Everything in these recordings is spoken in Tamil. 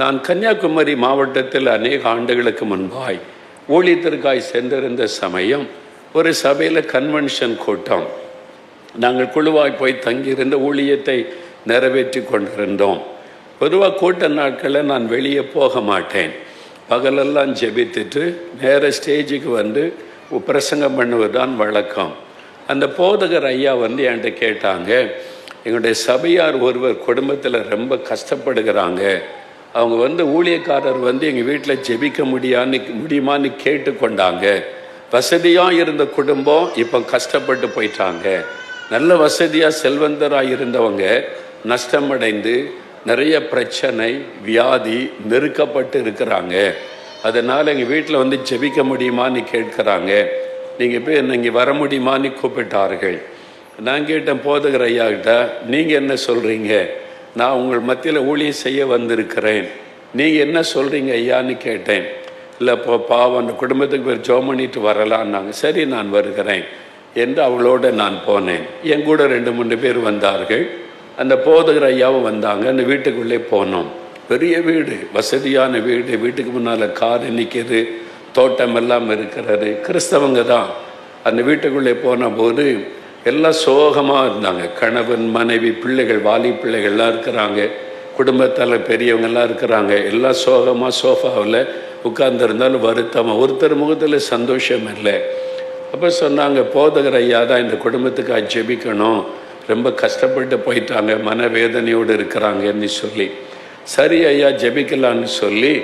நான் கன்னியாகுமரி மாவட்டத்தில் அநேக ஆண்டுகளுக்கு முன்பாய் ஊழியத்திற்காய் சென்றிருந்த சமயம் ஒரு சபையில் கன்வென்ஷன் கூட்டம். நாங்கள் குழுவாய் போய் தங்கியிருந்த ஊழியத்தை நிறைவேற்றி கொண்டிருந்தோம். பொதுவாக கூட்ட நாட்களில் நான் வெளியே போக மாட்டேன். பகலெல்லாம் ஜெபித்துட்டு நேர ஸ்டேஜுக்கு வந்து பிரசங்கம் பண்ணுவது தான் வழக்கம். அந்த போதகர் ஐயா வந்து என்கிட்ட கேட்டாங்க எங்களுடைய சபையார் ஒருவர் குடும்பத்தில் ரொம்ப கஷ்டப்படுகிறாங்க. அவங்க வந்து ஊழியக்காரர் வந்து எங்கள் வீட்டில் ஜெபிக்க முடியான்னு முடியுமான்னு கேட்டுக்கொண்டாங்க. வசதியாக இருந்த குடும்பம் இப்போ கஷ்டப்பட்டு போயிட்டாங்க. நல்ல வசதியாக செல்வந்தராக இருந்தவங்க நஷ்டமடைந்து நிறைய பிரச்சனை வியாதி நெருக்கப்பட்டு இருக்கிறாங்க. அதனால் எங்கள் வீட்டில் வந்து ஜெபிக்க முடியுமான்னு கேட்குறாங்க. நீங்கள் போய் என்ன இங்கே வர முடியுமான்னு கூப்பிட்டார்கள். நான் கேட்டேன் போதுகிற ஐயா கிட்ட நீங்கள் என்ன சொல்கிறீங்க நான் உங்கள் மத்தியில் ஊழியம் செய்ய வந்திருக்கிறேன். நீங்கள் என்ன சொல்கிறீங்க ஐயான்னு கேட்டேன். இல்லை இப்போ பாவம் அந்த குடும்பத்துக்கு பேர் ஜோம் பண்ணிட்டு வரலான்னாங்க. சரி நான் வருகிறேன் என்று அவளோட நான் போனேன். என் கூட ரெண்டு மூணு பேர் வந்தார்கள். அந்த போதகர் ஐயாவும் வந்தாங்க. அந்த வீட்டுக்குள்ளே போனோம். பெரிய வீடு வசதியான வீடு. வீட்டுக்கு முன்னால் கார் நிற்கிது தோட்டம் எல்லாம் இருக்கிறது. கிறிஸ்தவங்க தான். அந்த வீட்டுக்குள்ளே போன போது எல்லாம் சோகமாக இருந்தாங்க. கணவன் மனைவி பிள்ளைகள் வாலி பிள்ளைகள்லாம் இருக்கிறாங்க. குடும்பத்தில் பெரியவங்கெல்லாம் இருக்கிறாங்க. எல்லாம் சோகமாக சோஃபாவில் உட்கார்ந்துருந்தாலும் வருத்தமாக ஒருத்தர் முகத்தில் சந்தோஷம் இல்லை. அப்போ சொன்னாங்க போதகர் ஐயா தான் இந்த குடும்பத்துக்காக ஜெபிக்கணும். ரொம்ப கஷ்டப்பட்டு போயிட்டாங்க. மனவேதனையோடு இருக்கிறாங்கன்னு சொல்லி. சரி ஐயா ஜெபிக்கலான்னு சொல்லி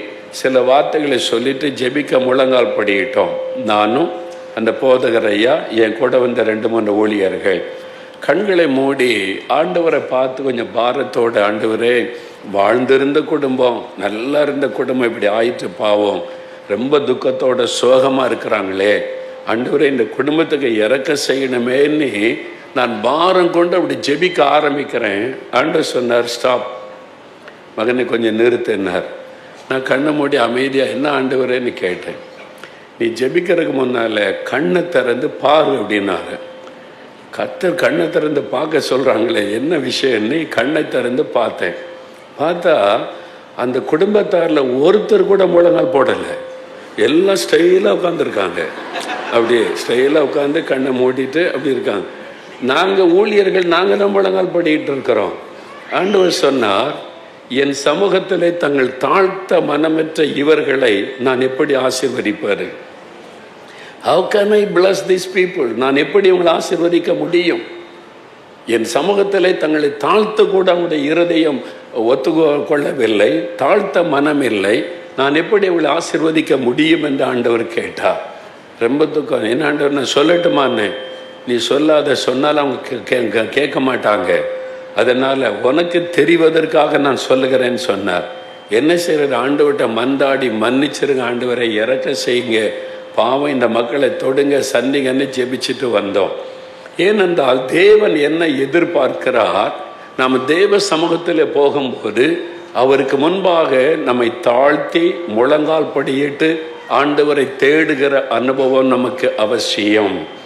சில வார்த்தைகளை சொல்லிட்டு ஜெபிக்க முழங்கால் படிக்கிட்டோம் நானும் அந்த போதகர் ஐயா என் கூட வந்த ரெண்டு மூணு ஊழியர்கள். கண்களை மூடி ஆண்டவரை பார்த்து கொஞ்சம் பாரத்தோட ஆண்டவரே வாழ்ந்திருந்த குடும்பம் நல்லா இருந்த குடும்பம் இப்படி ஆயிட்டு பாவம். ரொம்ப துக்கத்தோட சோகமாக இருக்கிறாங்களே. ஆண்டவரே இந்த குடும்பத்துக்கு இறக்க செய்யணுமேன்னு நான் பாரம் கொண்டு அப்படி ஜெபிக்க ஆரம்பிக்கிறேன். ஆண்டவர் சொன்னார் ஸ்டாப். மகனை கொஞ்சம் நிறுத்தினார் நான் கண்ணை மூடி அமைதியாக என்ன ஆண்டவரேன்னு கேட்டேன். நீ ஜெபிக்கிறதுக்கு முன்னால் கண்ணை திறந்து பாரு அப்படின்னாரு கத்தர் கண்ணை திறந்து பார்க்க சொல்கிறாங்களே என்ன விஷயம்னு கண்ணை திறந்து பார்த்தேன். பார்த்தா அந்த குடும்பத்தாரில் ஒருத்தர் கூட முழங்கால் போடலை. எல்லாம் ஸ்டைலாக உட்காந்துருக்காங்க அப்படியே ஸ்டைலாக உட்காந்து கண்ணை மூடிட்டு அப்படி இருக்காங்க. நாங்கள் ஊழியர்கள் நாங்கள் தான் முழங்கால் படிக்கிட்டு இருக்கிறோம். ஆண்டவர் சொன்னார் என் சமூகத்திலே தங்கள் தாழ்த்த மனமற்ற இவர்களை நான் எப்படி ஆசிர்வதிப்பார் how can I bless this people நான் எப்படி உங்களை ஆசீர்வதிக்க முடியும்? என் சமூகத்திலே தங்களை தாழ்த்த கூட அவங்களுடைய இருதயம் ஒத்துக்கொள்ளவில்லை தாழ்த்த மனம் இல்லை நான் எப்படி அவளை ஆசிர்வதிக்க முடியும் என்று ஆண்டவர் கேட்டா ரொம்ப துக்கம். என்ன ஆண்டவர் நான் சொல்லட்டுமான்னு? நீ சொல்லாத சொன்னாலும் அவங்க கேட்க மாட்டாங்க. அதனால் உனக்கு தெரிவதற்காக நான் சொல்லுகிறேன்னு சொன்னார். என்ன செய்யறது? ஆண்டவர்கிட்ட மந்தாடி மன்னிச்சிருங்க ஆண்டவரை இறக்க செய்யுங்க. பாவம் இந்த மக்களை தொடுங்க சந்திங்கன்னு ஜெபிச்சுட்டு வந்தோம். ஏனென்றால் தேவன் என்ன எதிர்பார்க்கிறார். நாம் தேவ சமூகத்தில் போகும்போது அவருக்கு முன்பாக நம்மை தாழ்த்தி முழங்கால் படியிட்டு ஆண்டவரை தேடுகிற அனுபவம் நமக்கு அவசியம்.